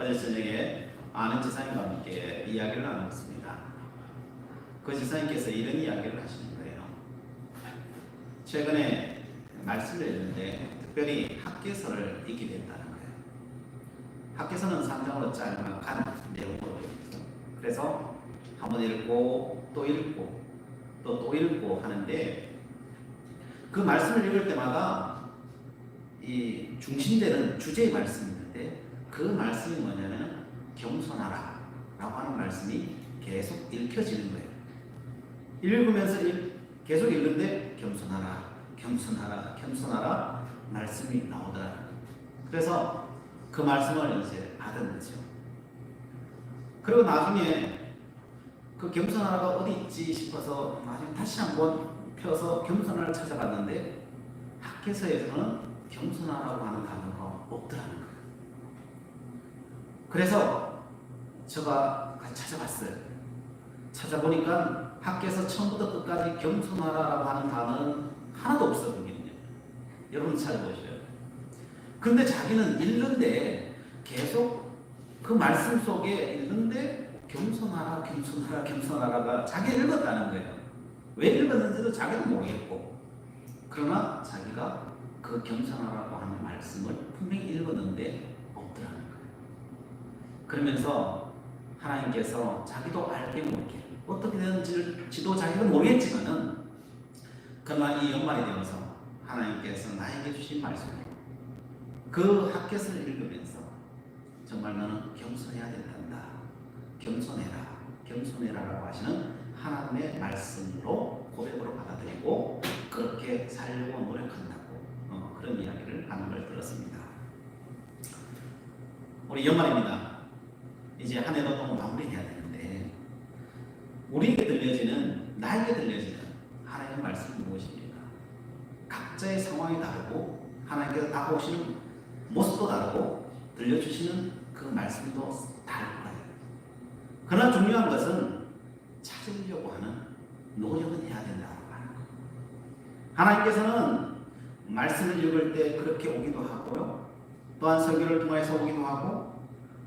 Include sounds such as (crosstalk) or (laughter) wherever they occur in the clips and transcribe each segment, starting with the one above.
어제 저녁에 아는 지사님과 함께 이야기를 나눴습니다. 그 지사님께서 이런 이야기를 하시는 거예요. 최근에 말씀을 했는데 특별히 학계서를 읽게 됐다는 거예요. 학계서는 상당으로 짤막한 내용으로 있죠. 그래서 한 번 읽고 또 읽고 또 또 읽고 하는데 그 말씀을 읽을 때마다 이 중심되는 주제의 있는데 그 말씀이 뭐냐면 겸손하라 라고 하는 말씀이 계속 읽혀지는 거예요. 읽으면서 읽- 계속 읽는데 겸손하라, 겸손하라, 겸손하라 말씀이 나오더라. 그래서 그 말씀을 이제 받은 거죠. 그리고 나중에 그 겸손하라가 어디 있지 싶어서 나중에 다시 한번 펴서 겸손하를 찾아봤는데 학계서에서는 겸손하라고 하는 단어가 없더라는 거예요. 그래서 제가 찾아봤어요. 찾아보니까 학계에서 처음부터 끝까지 겸손하라고 하는 단어는 하나도 없었거든요. 여러분 찾아보셔요. 근데 자기는 읽는데 계속 그 말씀 속에 읽는데 겸손하라, 겸손하라, 겸손하라가 자기 읽었다는 거예요. 왜 읽었는지도 자기는 모르겠고. 그러나 자기가 그 겸손하라고 하는 말씀을 분명히 읽었는데. 그러면서 하나님께서 자기도 알게 모르게 어떻게 되는지도 자기가 모르겠지만은 그러나 이 연말이 되어서 하나님께서 나에게 주신 말씀을 그 학교서를 읽으면서 정말 너는 겸손해야 된단다. 겸손해라. 겸손해라라고 하시는 하나님의 말씀으로 고백으로 받아들이고 그렇게 살려고 노력한다고 어, 그런 이야기를 하는 걸 들었습니다. 우리 연말입니다. 이제 한 해도 또 마무리해야 되는데 우리에게 들려지는 나에게 들려지는 하나님의 말씀은 무엇입니까? 각자의 상황이 다르고 하나님께서 다가오시는 모습도 다르고 들려주시는 그 말씀도 다를 거예요. 그러나 중요한 것은 찾으려고 하는 노력은 해야 된다고 하는 거예요. 하나님께서는 말씀을 읽을 때 그렇게 오기도 하고요. 또한 설교를 통해서 오기도 하고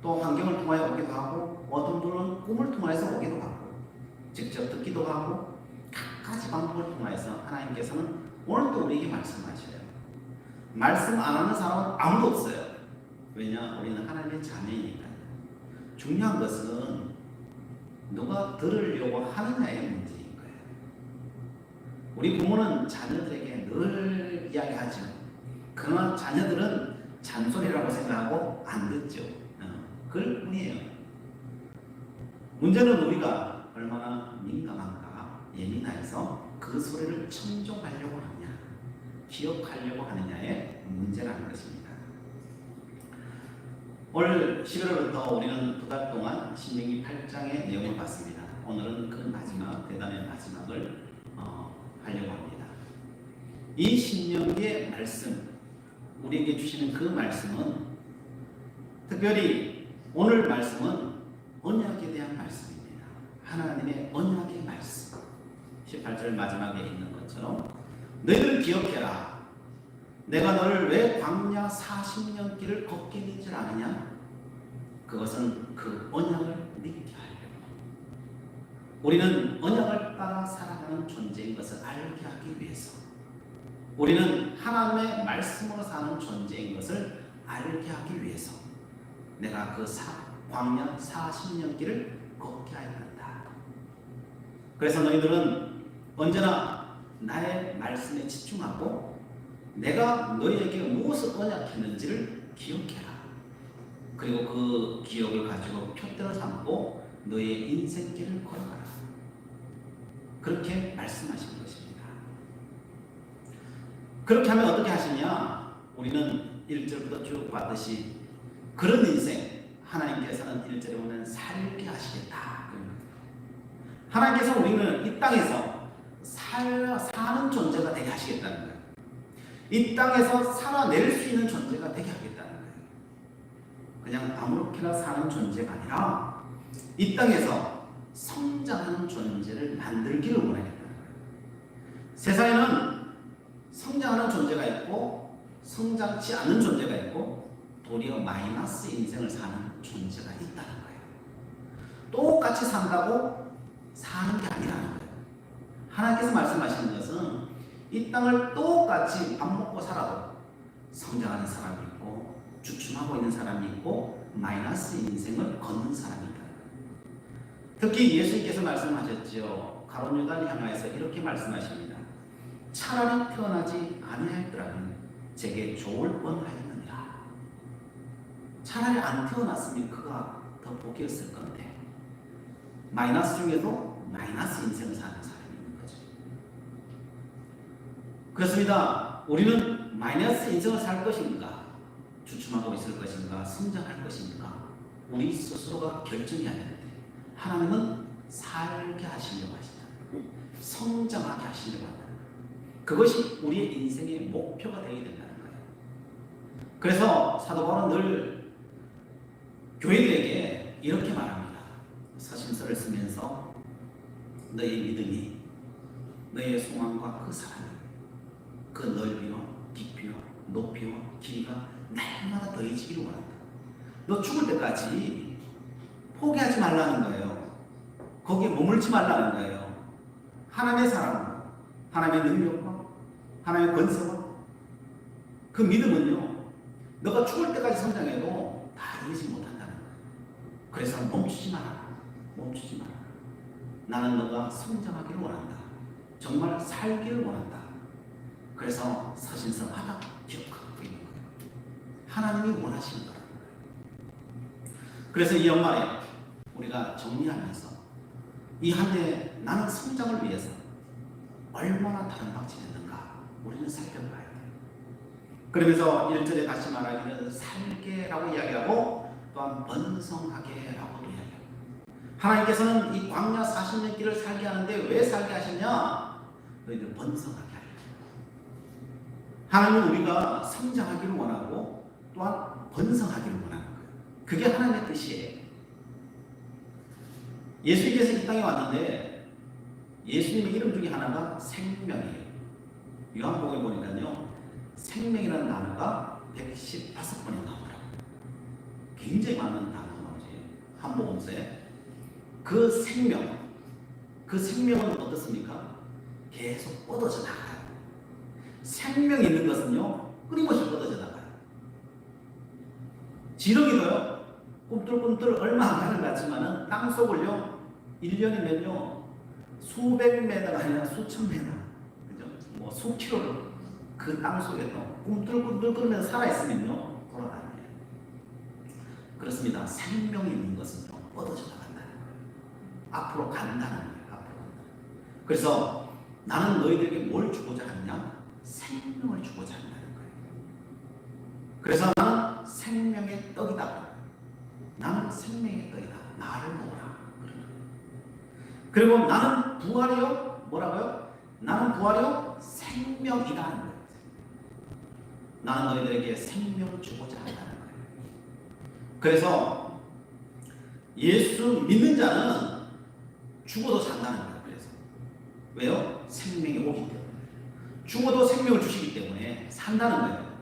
또 환경을 통하여 오기도 하고 어떤 분은 꿈을 통해서 오기도 하고 직접 듣기도 하고 각가지 방법을 통해서 하나님께서는 오늘도 우리에게 말씀하셔요. 말씀 안 하는 사람은 아무도 없어요. 왜냐? 우리는 하나님의 자녀이니까. 중요한 것은 누가 들으려고 하느냐의 문제인 거예요. 우리 부모는 자녀들에게 늘 이야기하죠. 그러나 자녀들은 잔소리라고 생각하고 안 듣죠. 어, 그럴 뿐이에요. 문제는 우리가 얼마나 민감한가, 예민해서 그 소리를 청종하려고 하느냐, 기억하려고 하느냐의 문제라는 것입니다. 올 11월부터 우리는 두 달 동안 신명기 8장의 내용을 봤습니다. 오늘은 그 마지막, 대단의 마지막을 어, 하려고 합니다. 이 신명기의 말씀, 우리에게 주시는 그 말씀은 특별히 오늘 말씀은 언약에 대한 말씀입니다. 하나님의 언약의 말씀. 18절 마지막에 있는 것처럼 너희들 기억해라. 내가 너를 왜 광야 40년 길을 걷게 했는 줄 아느냐? 그것은 그 언약을 믿게 하려고. 우리는 언약을 따라 살아가는 존재인 것을 알게 하기 위해서. 우리는 하나님의 말씀으로 사는 존재인 것을 알게 하기 위해서. 내가 그 사, 광야 40년 길을 걷게 하였다. 그래서 너희들은 언제나 나의 말씀에 집중하고 내가 너희에게 무엇을 언약했는지를 기억해라. 그리고 그 기억을 가지고 표대로 삼고 너의 인생길을 걸어가라. 그렇게 말씀하신 것입니다. 그렇게 하면 어떻게 하시냐? 우리는 1절부터 쭉 봤듯이 그런 인생 하나님께서는 1절에 보면 살게 하시겠다. 하나님께서 우리는 이 땅에서 살, 사는 존재가 되게 하시겠다는 거예요. 이 땅에서 살아낼 수 있는 존재가 되게 하겠다는 거예요. 그냥 아무렇게나 사는 존재가 아니라 이 땅에서 성장하는 존재를 만들기를 원하겠다는 거예요. 세상에는 성장하는 존재가 있고 성장치 않는 존재가 있고 도리어 마이너스 인생을 사는 존재 똑같이 산다고 사는 게 아니라는 거예요. 하나님께서 말씀하시는 것은 이 땅을 똑같이 밥 먹고 살아도 성장하는 사람이 있고 주춤하고 있는 사람이 있고 마이너스 인생을 걷는 사람이 있다. 특히 예수님께서 말씀하셨지요. 가론 유다를 향하여서 이렇게 말씀하십니다. 차라리 태어나지 아니하였더라면 제게 좋을 뻔하였느니라. 차라리 안 태어났으면 그가 더 복이었을 건데 마이너스 중에도 마이너스 인생을 사는 사람이 있는 거죠. 그렇습니다. 우리는 마이너스 인생을 살 것인가, 주춤하고 있을 것인가, 성장할 것인가, 우리 스스로가 결정해야 되는데 하나님은 살게 하시려고 하신다. 성장하게 하시려고 한다. 그것이 우리의 인생의 목표가 되어야 된다는 거예요. 그래서 사도 바울은 늘 교회들에게 이렇게 말합니다. 서신서를 쓰면서 너의 믿음이 너의 소망과 그 사랑이 그 넓이와 깊이와 높이와 길이가 날마다 더해지기를 원한다. 너 죽을 때까지 포기하지 말라는 거예요. 거기에 머물지 말라는 거예요. 하나님의 사랑과 하나님의 능력과 하나님의 권세와 그 믿음은요. 너가 죽을 때까지 성장해도 다 이루지 거예요. 그래서 멈추지 마라. 멈추지 마라. 나는 너가 성장하기를 원한다. 정말 살기를 원한다. 그래서 서신서마다 기억하고 있는 거예요. 하나님이 원하시는 거예요. 그래서 이 연말에 우리가 정리하면서 이 한 해 나는 성장을 위해서 얼마나 다른 방식이 있는가 우리는 살펴봐야 돼요. 그러면서 1절에 다시 말하기는 살게라고 이야기하고 또한 번성하게라고도 이야기해요. 하나님께서는 이 광야 40년 길을 살게 하는데 왜 살게 하시냐? 너희들 번성하게 하려. 하나님은 우리가 성장하기를 원하고 또한 번성하기를 원하는 거예요. 그게 하나님의 뜻이에요. 예수님께서 이 땅에 왔는데 예수님의 이름 중에 하나가 생명이에요. 요한복음에 보니까요. 생명이라는 단어가 118번이 나오더라고요. 굉장히 많은 단어가 나오지. 한 복음서에. 그 생명, 그 생명은 어떻습니까? 계속 뻗어져 나가요. 생명이 있는 것은요, 끊임없이 뻗어져 나가요. 지렁이도요, 꿈틀꿈틀 얼마 안 가는 것 같지만은 땅 속을요, 1년이면요, 수백 메다가 아니라 수천 메다, 그죠? 뭐 수킬로를 그 땅 속에서 꿈틀꿈틀 끓으면서 살아있으면요. 그렇습니다. 생명이 있는 것은요, 뻗어져 나간다는 거예요. 앞으로 간다는 거예요. 앞으로. 그래서 나는 너희들에게 뭘 주고자 하냐? 생명을 주고자 한다는 거예요. 그래서 나는 생명의 떡이다. 나는 생명의 떡이다. 나를 먹어라. 그리고 나는 부활이요. 뭐라고요? 나는 부활이요. 생명이다. 나는 너희들에게 생명을 주고자 거예요. 그래서 예수 믿는 자는 죽어도 산다는 거예요. 그래서 왜요? 생명이 오기 때문에 죽어도 생명을 주시기 때문에 산다는 거예요.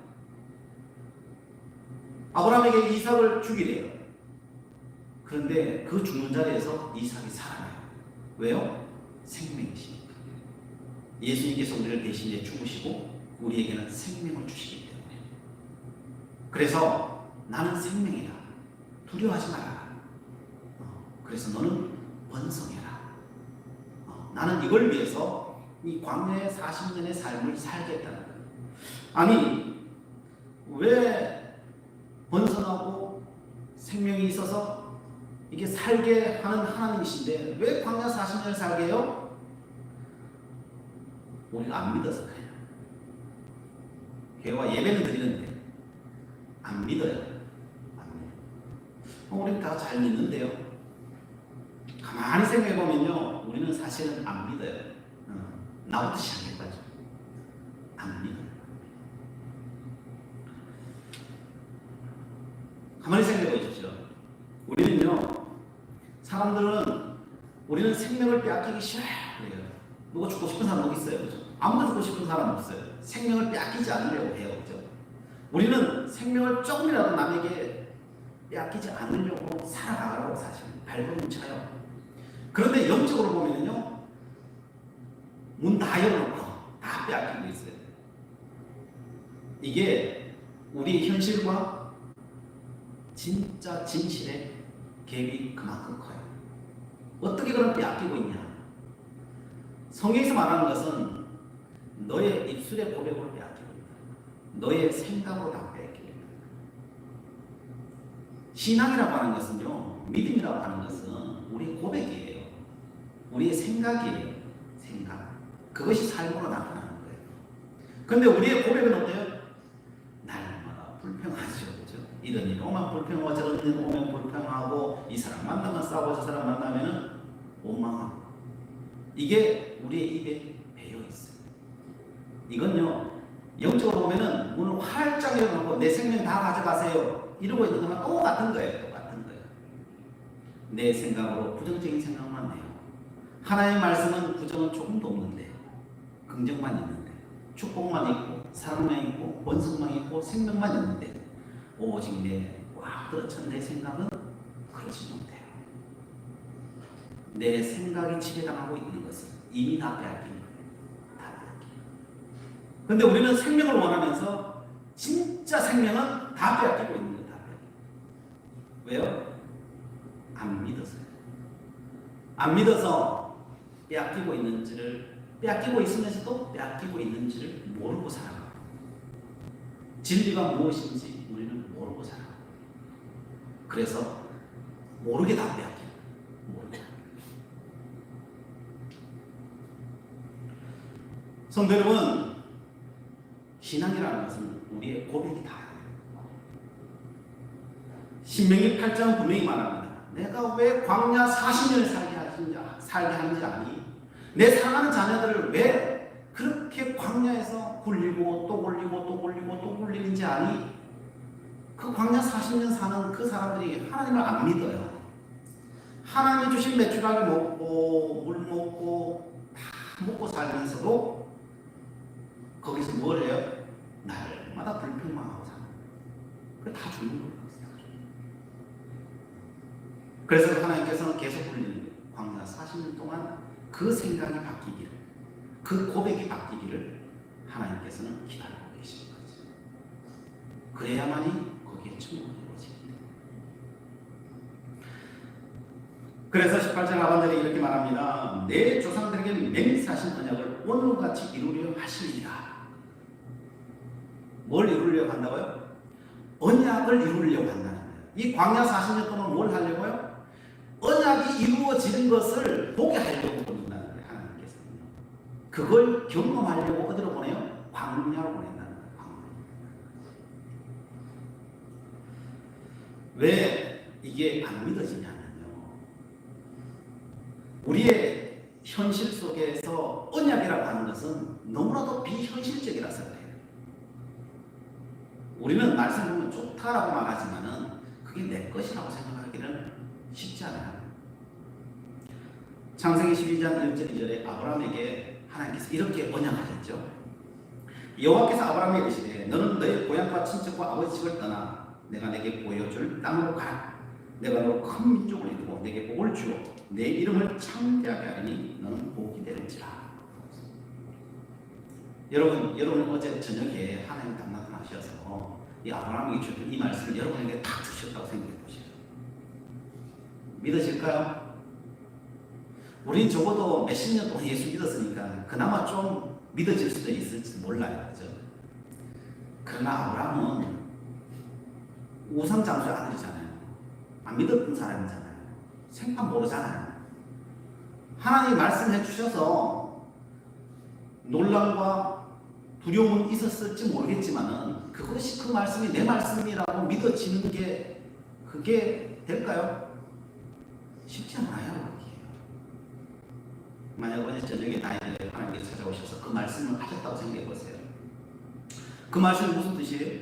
아브라함에게 이삭을 죽이래요. 그런데 그 죽는 자리에서 이삭이 살아나요. 왜요? 생명이시니까. 예수님께서 우리를 대신해 죽으시고 우리에게는 생명을 주시기 때문에. 그래서 나는 생명이다. 두려워하지 마라. 어, 그래서 너는 번성해라. 어, 나는 이걸 위해서 이 광야의 40년의 삶을 살겠다는 거예요. 아니, 왜 번성하고 생명이 있어서 이게 살게 하는 하나님이신데 왜 광야 40년을 살게 해요? 우리가 안 믿어서 그래요. 교회와 예배는 드리는데 안 믿어요. 우리는 다 잘 믿는데요. 가만히 생각해 보면요, 우리는 사실은 안 믿어요. 어, 나부터 시작해가지고 안 믿어요. 가만히 생각해 보십시오. 우리는요, 사람들은 우리는 생명을 빼앗기기 싫어요. 그래요. 누가 죽고 싶은 사람 어디 있어요? 그죠? 아무도 죽고 싶은 사람 없어요. 생명을 빼앗기지 않으려고 해요. 그죠? 우리는 생명을 조금이라도 남에게 빼앗기지 않으려고 살아가라고 사실 발버둥 쳐요. 그런데 영적으로 보면요. 문 다 열어놓고 다 빼앗기고 있어요. 이게 우리 현실과 진짜 진실의 갭이 그만큼 커요. 어떻게 그럼 빼앗기고 있냐? 성경에서 말하는 것은 너의 입술의 고백으로 빼앗기고 있다. 너의 생각으로 있다. 신앙이라고 하는 것은요, 믿음이라고 하는 것은 우리의 고백이에요. 우리의 생각이에요. 생각. 그것이 삶으로 나타나는 거예요. 근데 우리의 고백은 어때요? 날마다 불평하죠. 그죠? 이런 일 오면 불평하고 저런 일 오면 불평하고 이 사람 만나면 싸우고 저 사람 만나면은 원망하고 이게 우리의 입에 배어 있어요. 이건요 영적으로 보면은 문을 활짝 열어놓고 내 생명 다 가져가세요 이러고 있는 거랑 똑같은 거예요. 똑같은 거예요. 내 생각으로 부정적인 생각만 해요. 하나님의 말씀은 부정은 조금도 없는데 긍정만 있는데 축복만 있고 사랑만 있고 번성만 있고 생명만 있는데 오직 내와 그렇죠 내 생각은 그렇지 못해요. 내 생각이 지배당하고 있는 것은 이미 다 빼앗긴 거예요. 다 빼앗긴. 근데 우리는 생명을 원하면서 진짜 생명은 다 빼앗기고 있는. 왜요? 안 믿어서요. 안 믿어서 빼앗기고 있는지를 빼앗기고 있으면서도 빼앗기고 있는지를 모르고 살아가고 진리가 무엇인지 우리는 모르고 살아가고 그래서 모르게 다 빼앗겨요. 모르게. 성도 여러분, 신앙이라는 것은 우리의 고백이 다예요. 신명기 8장은 분명히 말합니다. 내가 왜 광야 40년을 살게 하는지, 살게 하는지 아니? 내 사랑하는 자녀들을 왜 그렇게 광야에서 굴리고 또 굴리고 또 굴리고 또 굴리는지 아니? 그 광야 40년 사는 그 사람들이 하나님을 안 믿어요. 하나님이 주신 메추라기 먹고 물 먹고 다 먹고 살면서도 거기서 뭘 해요? 날마다 불평만 하고 사는 거예요. 다 죽는 거예요. 그래서 하나님께서는 계속 불리는. 광야 40년 동안 그 생각이 바뀌기를, 그 고백이 바뀌기를 하나님께서는 기다리고 계신 거죠. 그래야만이 거기에 충분히 이루어집니다. 그래서 18장 하반절에 이렇게 말합니다. 내 조상들에게 맹세하신 언약을 오늘같이 이루려 하시리라. 뭘 이루려고 한다고요? 언약을 이루려고 한다는 거예요. 이 광야 40년 동안 뭘 하려고요? 언약이 이루어지는 것을 보게 하려고 보낸다는 거예요. 하나님께서는. 그걸 경험하려고 어디로 보내요? 광야로 보낸다는 거예요. 왜 이게 안 믿어지냐면요. 우리의 현실 속에서 언약이라고 하는 것은 너무나도 비현실적이라서 그래요. 우리는 말씀 보면 좋다라고 말하지만은 그게 내 것이라고 생각하기는 쉽지 않아요. 창세기 12장 1절 2절에 아브라함에게 하나님께서 이렇게 언약하셨죠. 여호와께서 아브라함에게 이르시되 너는 너의 고향과 친척과 아버지 집을 떠나 내가 내게 보여줄 땅으로 가라. 내가 너로 큰 민족을 이루고 내게 복을 주어 내 이름을 창대하게 하리니 너는 복이 되는지라. 여러분, 여러분 어제 저녁에 하나님 딱 나타나셔서 이 아브라함에게 주신 이 말씀을 여러분에게 다 주셨다고 생각해 보세요. 믿으실까요? 우린 적어도 몇십 년 동안 예수 믿었으니까 그나마 좀 믿어질 수도 있을지 몰라요. 그죠? 그러나 아브라함은 우상 장수의 아들이잖아요. 안 믿었던 사람이잖아요. 생판 모르잖아요. 하나님 말씀해 주셔서 논란과 두려움은 있었을지 모르겠지만은 그것이 그 말씀이 내 말씀이라고 믿어지는 게 그게 될까요? 쉽지 않아요. 만약 어제 저녁에 나에게 하나님께서 찾아오셔서 그 말씀을 하셨다고 생각해 보세요. 그 말씀이 무슨 뜻이에요?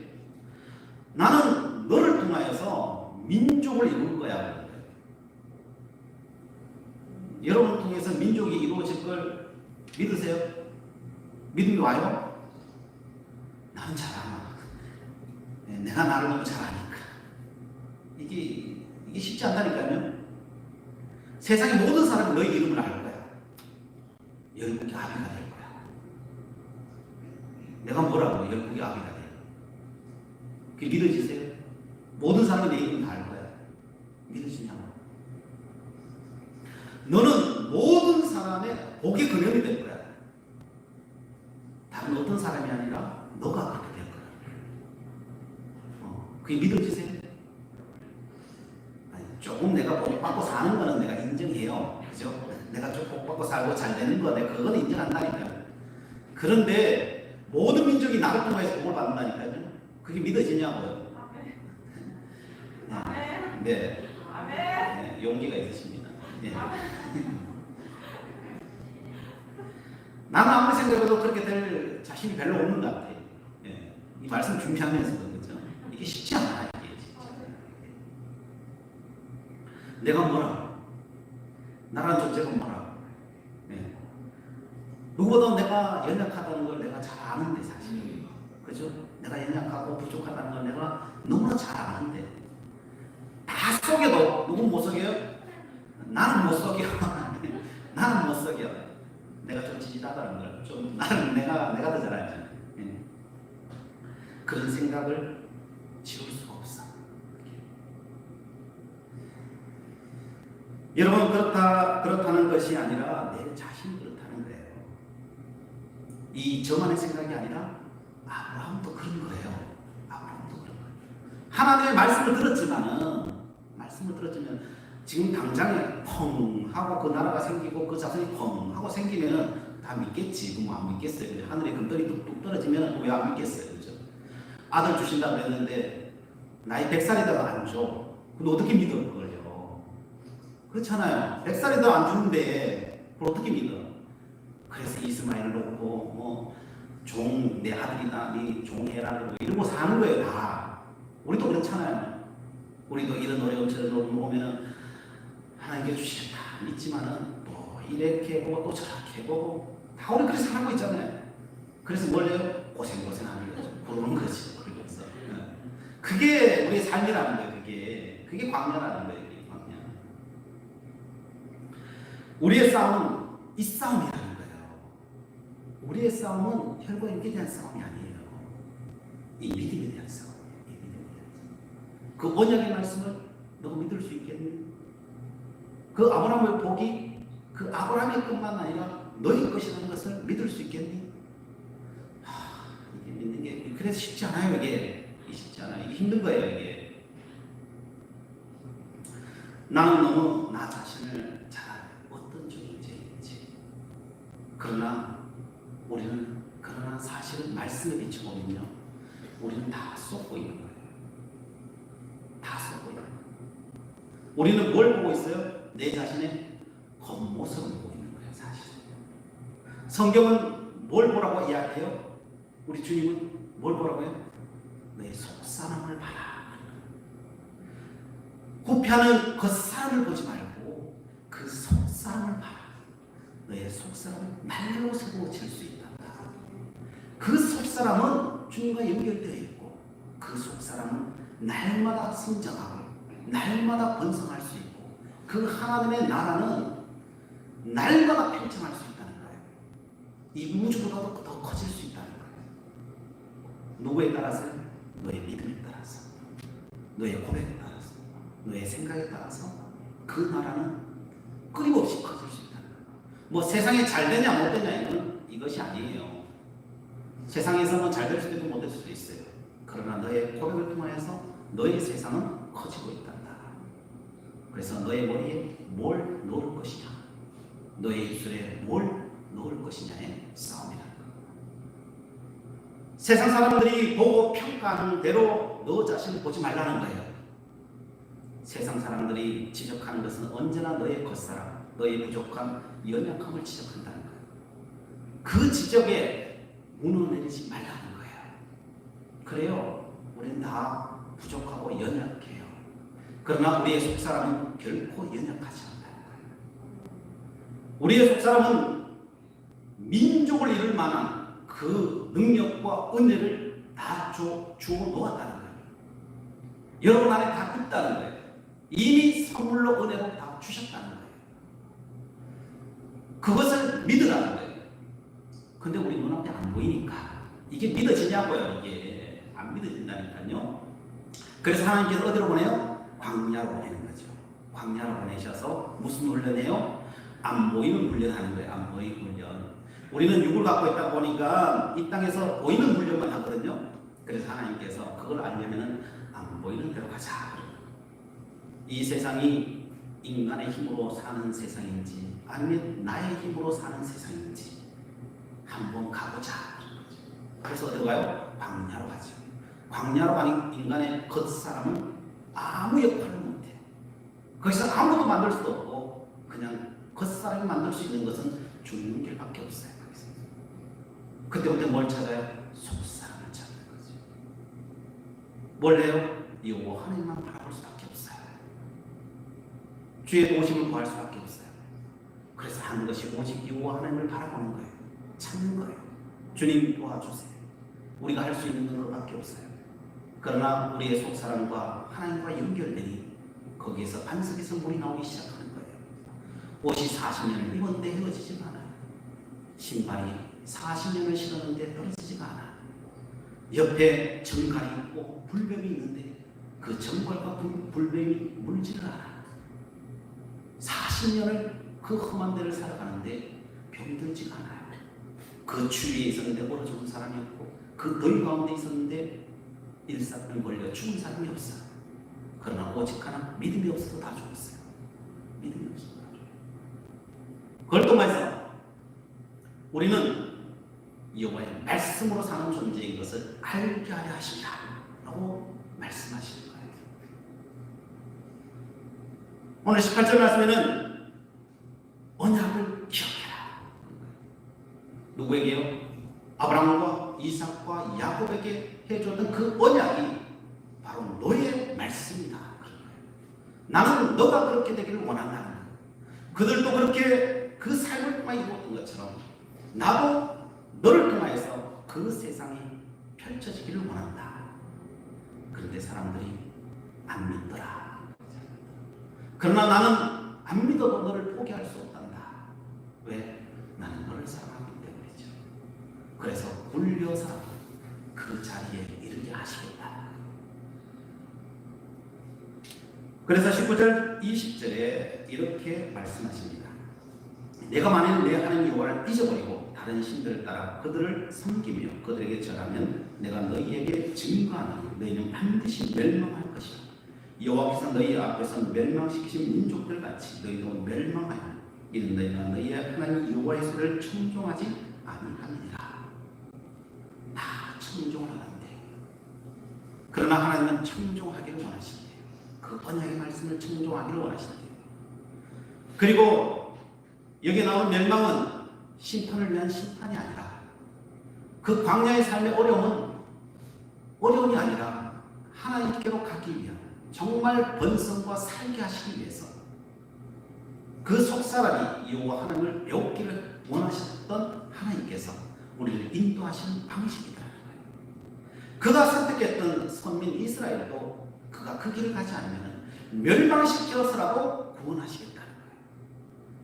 나는 너를 통하여서 민족을 이룰 거야. 여러분을 통해서 민족이 이루어질 걸 믿으세요? 믿음이 와요? 나는 잘하나. 네, 내가 나를 너무 잘하니까. 이게, 이게 쉽지 않다니까요. 세상의 모든 사람이 너희 이름을 알 거야. 열국의 아비가 될 거야. 내가 뭐라고 열국의 아비가 돼. 그게 믿어지세요? 모든 사람이 내 이름을 다알 거야. 믿으시냐고. 너는 모든 사람의 복의 근원이 될 거야. 다른 어떤 사람이 아니라 너가 그렇게 될 거야. 어, 그게 믿어지세요? 조금 내가 복 받고 사는 거는 내가 인정해요. 그죠? 내가 좀 복 받고 살고 잘 되는 거 내가 그거는 인정한다니까. 그런데 모든 민족이 나를 통해서 복을 받는다니까요. 그게 믿어지냐고요. 네. 네. 네, 용기가 있으십니다. 네. (laughs) 나는 아무리 생각해도 그렇게 될 자신이 별로 없는 것 같아요. 예. 이 말씀 준비하면서도 그죠? 이게 쉽지 않아 이게 진짜. 내가 뭐라? 나라는 존재가 뭐라? 예. 누구보다 내가 연약하다는 걸 내가 잘 아는데 사실 그죠? 내가 연약하고 부족하다는 걸 내가 너무나 잘 아는데 다 속여도 누구 못 속여요? 나는 못 속여. (laughs) 나는 못 속여. 내가 좀 지지다다는 걸 좀 나는 내가 내가 더 잘 알잖아. 예. 그런 생각을 지울 수가 없어. 여러분 그렇다 그렇다는 것이 아니라 내 자신이 그렇다는 거예요. 이 저만의 생각이 아니라 아브라함도 그런 거예요. 아브라함도 그런 거예요. 하나님의 말씀을 들었지만은 말씀을 들었지만 지금 당장에 펑 하고 그 나라가 생기고 그 자손이 펑 하고 생기면은 다 믿겠지. 그럼 안 믿겠어요. 하늘에 금떨이 뚝뚝 떨어지면 왜 안 믿겠어요. 그죠? 아들 주신다 그랬는데 나이 100살이다가 안 줘. 근데 어떻게 믿어 그렇잖아요. 100살이다 안 주는데 그걸 어떻게 믿어? 그래서 이스마엘을 놓고 뭐 종 내 아들이나 네 종해라 그러고 이러고 사는 거예요 다. 우리도 그렇잖아요. 우리도 이런 어려움 저런 오면은 하나님께 주시겠다 믿지만은 또 이렇게 보고 또 저렇게 보고 다 우리 그렇게 살고 있잖아요. 그래서 뭘 해요? 고생고생하는 거죠. 그러는 거지. 그러면서. 예. 그게 우리의 삶이라는 거예요. 그게 그게 광야라는 거예요. 그게 광야. 우리의 싸움은 이 싸움이라는 거예요. 우리의 싸움은 혈과 육에 대한 싸움이 아니에요. 이 믿음에 대한 싸움. 이 믿음에 대한 싸움. 그 언약의 말씀을 너가 믿을 수 있겠니? 그 아브라함의 복이 그 아브라함의 것만 아니라 너희 것이라는 것을 믿을 수 있겠니? 하, 이게 믿는 게 그래서 쉽지 않아요 이게 쉽지 않아요 이게 힘든 거예요 이게 나는 너무 나 자신을 잘 알아요. 어떤 존재인지 그러나 우리는 그러나 사실은 말씀에 비춰보면요 우리는 다 쏟고 있는 거예요 다 쏟고 있는 거예요 우리는 뭘 보고 있어요? 내 자신의 겉모습을 보고 있는 거예요, 사실. 성경은 뭘 보라고 이야기해요? 우리 주님은 뭘 보라고 해요? 내 속사람을 봐라. 구피하는 겉사람을 보지 말고 그 속사람을 봐라. 너의 속사람을 날로 세워질 수 있다. 그 속사람은 주님과 연결되어 있고 그 속사람은 날마다 성장하고 날마다 번성할 수 있고 그 하나님의 나라는 날마다 팽창할 수 있다는 거예요. 이 우주보다도 더 커질 수 있다는 거예요. 누구에 따라서? 너의 믿음에 따라서, 너의 고백에 따라서, 너의 생각에 따라서 그 나라는 끊임없이 뭐 세상에 잘 되냐 못 되냐 이건 이것이 아니에요. 세상에서는 잘 될 수도 있고 못 될 수도 있어요. 그러나 너의 고백을 통하여서 너의 세상은 커지고 있단다. 그래서 너의 머리에 뭘 놓을 것이냐, 너의 입술에 뭘 놓을 것이냐의 싸움이다. 세상 사람들이 보고 평가하는 대로 너 자신을 보지 말라는 거예요. 세상 사람들이 지적하는 것은 언제나 너의 겉사람, 너의 부족함, 연약함을 지적한다는 거예요. 그 지적에 무너내리지 말라는 거예요. 그래요. 우리는 다 부족하고 연약해요. 그러나 우리의 속사람은 결코 연약하지 않다는 거예요. 우리의 속사람은 민족을 이룰 만한 그 능력과 은혜를 다 주, 주어 놓았다는 거예요. 여러분 안에 다 있다는 거예요. 이미 선물로 은혜로 다 주셨다는 거예요. 그것을 믿으라는 거예요. 근데 우리 눈앞에 안 보이니까 이게 믿어지냐고요. 이게 안 믿어진다니까요. 그래서 하나님께서 어디로 보내요? 광야로 보내는 거죠. 광야로 보내셔서 무슨 훈련이에요? 안 보이는 훈련하는 거예요. 안 보이는 훈련. 우리는 육을 갖고 있다 보니까 이 땅에서 보이는 훈련만 하거든요. 그래서 하나님께서 그걸 알려면은 안 보이는 대로 가자. 이 세상이 인간의 힘으로 사는 세상인지 아니면 나의 힘으로 사는 세상인지 한번 가보자. 그래서 어디로 가요? 광야로 가죠. 광야로 가는 인간의 겉사람은 아무 역할을 못해. 거기서 아무도 만들 수도 없고 그냥 겉사람이 만들 수 있는 것은 죽는 길밖에 없어요. 거기서. 그때부터 뭘 찾아요? 속사람을 찾는 거죠. 뭘 해요? 여호와 하나님만 바라볼 수밖에 없어요. 주의 도우심을 구할 수밖에 없어요. 그래서 하는 것이 오직 여호와 하나님을 바라보는 거예요. 찾는 거예요. 주님 도와주세요. 우리가 할 수 있는 것밖에 없어요. 그러나 우리의 속사람과 하나님과 연결되니 거기에서 반석에서 물이 나오기 시작하는 거예요. 옷이 40년을 입었는데 헤어지지가 않아요. 신발이 40년을 신었는데 떨어지지가 않아요. 옆에 정갈이 있고 불뱀이 있는데 그 정갈과 불- 불뱀이 물지를 않아요. 40년을 그 험한 데를 살아가는데 병이 들지가 않아요. 그 추위에 있었는데 얼어 죽은 사람이 없고 그 더위 가운데 있었는데 일사병 걸려 죽은 사람이 없어요. 그러나 오직 하나 믿음이 없어서 다 죽었어요. 믿음이 없어서 다 죽어요. 그걸 통해서 우리는 여호와의 말씀으로 사는 존재인 것을 알게 하려 하신다라고 말씀하시는 거예요. 오늘 18절 말씀에는 언약을 기억해라. 누구에게요? 아브라함과 이삭과 야곱에게 해줬던 그 언약이 바로 너의 말씀이다. 나는 너가 그렇게 되기를 거예요. 그들도 그렇게 그 삶을 통해 이루었던 것처럼 나도 너를 통하여서 그 세상이 펼쳐지기를 원한다. 그런데 사람들이 안 믿더라. 그러나 나는 안 믿어도 너를 포기할 수 없단다. 사랑하기 때문이죠. 그래서 굴려서 그 자리에 이르게 하시겠다. 그래서 19절, 20절에 이렇게 말씀하십니다. 내가 만일 내 하나님 여호와를 잊어버리고 다른 신들을 따라 그들을 섬기며 그들에게 절하면 내가 너희에게 증거하노니 너희는 반드시 멸망할 것이다. 여호와께서 너희 앞에서 멸망시키신 민족들 같이 너희도 멸망하여 이는 너희가 너희의 하나님 여호와의 청종하지 아니하느니라. 다 청종을 하는데 그러나 하나님은 청종하기를 원하신대요. 그 언약의 말씀을 청종하기를 원하신대요. 그리고 여기 나온 멸망은 심판을 위한 심판이 아니라 그 광야의 삶의 어려움은 어려움이 아니라 하나님께로 가기 위한 정말 번성과 살게 하시기 위해서 그 속사람이 여호와 하나님을 배웠기를 원하셨던 하나님께서 우리를 인도하시는 방식이라는 거예요. 그가 선택했던 선민 이스라엘도 그가 그 길을 가지 않으면 멸망시켜서라도 구원하시겠다는 거예요.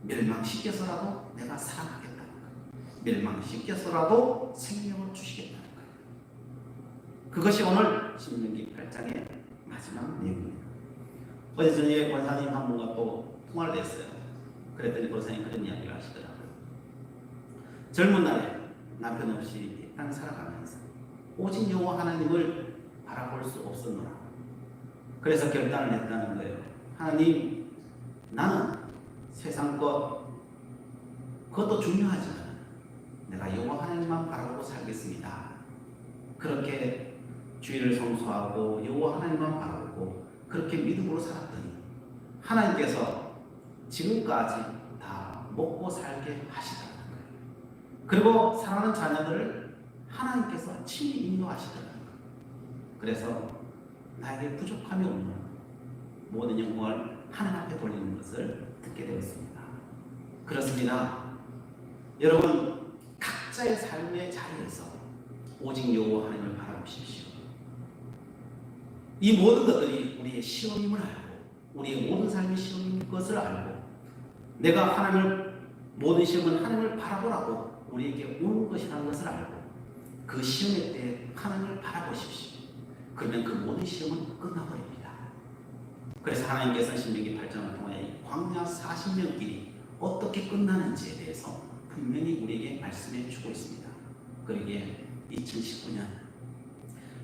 멸망시켜서라도 내가 살아가겠다는 거예요. 멸망시켜서라도 생명을 주시겠다는 거예요. 그것이 오늘 신명기 8장의 마지막 내용입니다. 어제 저녁에 권사님 한 분과 또 통화를 했어요. 그랬더니 권사님 그런 이야기를 하시더라고요. 젊은 날에 남편 없이 땅 살아가면서 오직 여호와 하나님을 바라볼 수 없었노라. 그래서 결단을 했다는 거예요. 하나님, 나는 세상 것 그것도 중요하지만 내가 여호와 하나님만 바라보고 살겠습니다. 그렇게 주의를 성수하고 여호와 하나님만 바라보고 그렇게 믿음으로 살았더니 하나님께서 지금까지 다 먹고 살게 하시더라는 거예요. 그리고 사랑하는 자녀들을 하나님께서 친히 인도하시더라는 거예요. 그래서 나에게 부족함이 없는 모든 영광을 하나님 앞에 돌리는 것을 듣게 되었습니다. 그렇습니다. 여러분 각자의 삶의 자리에서 오직 여호와 하나님을 바라보십시오. 이 모든 것들이 우리의 시험임을 알고 우리의 모든 삶의 시험인 것을 알고 내가 하나님을 모든 시험은 하나님을 바라보라고 우리에게 오는 것이라는 것을 알고 그 시험의 때 하나님을 바라보십시오. 그러면 그 모든 시험은 끝나버립니다. 그래서 하나님께서 신명기 8장을 통해 광야 40년 길이 어떻게 끝나는지에 대해서 분명히 우리에게 말씀해 주고 있습니다. 그러기에 2019년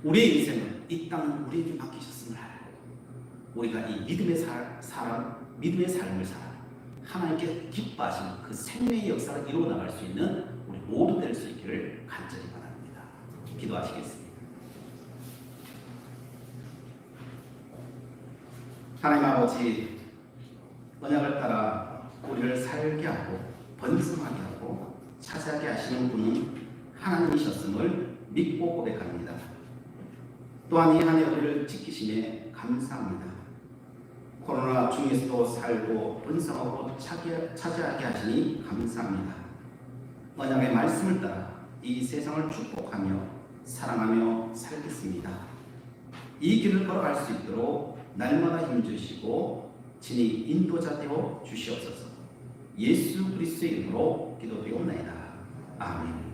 우리의 인생은 이 땅은 우리에게 맡기셨음을 알고 우리가 이 믿음의 살, 사람, 믿음의 삶을 살아 하나님께 기뻐하시는 그 생명의 역사를 이루어 나갈 수 있는 우리 모두 될 수 있기를 간절히 바랍니다. 기도하시겠습니다. 하나님 아버지 언약을 따라 우리를 살게 하고 번성하게 하고 차지하게 하시는 분은 하나님이셨음을 믿고 고백합니다. 또한 이한해 우리를 지키심에 감사합니다. 코로나 중에서도 살고 번성하고 차지하게 하시니 감사합니다. 언약의 말씀을 따라 이 세상을 축복하며 사랑하며 살겠습니다. 이 길을 걸어갈 수 있도록 날마다 힘주시고 진히 인도자 되어 주시옵소서. 예수 그리스도의 이름으로 기도드리옵나이다. 아멘.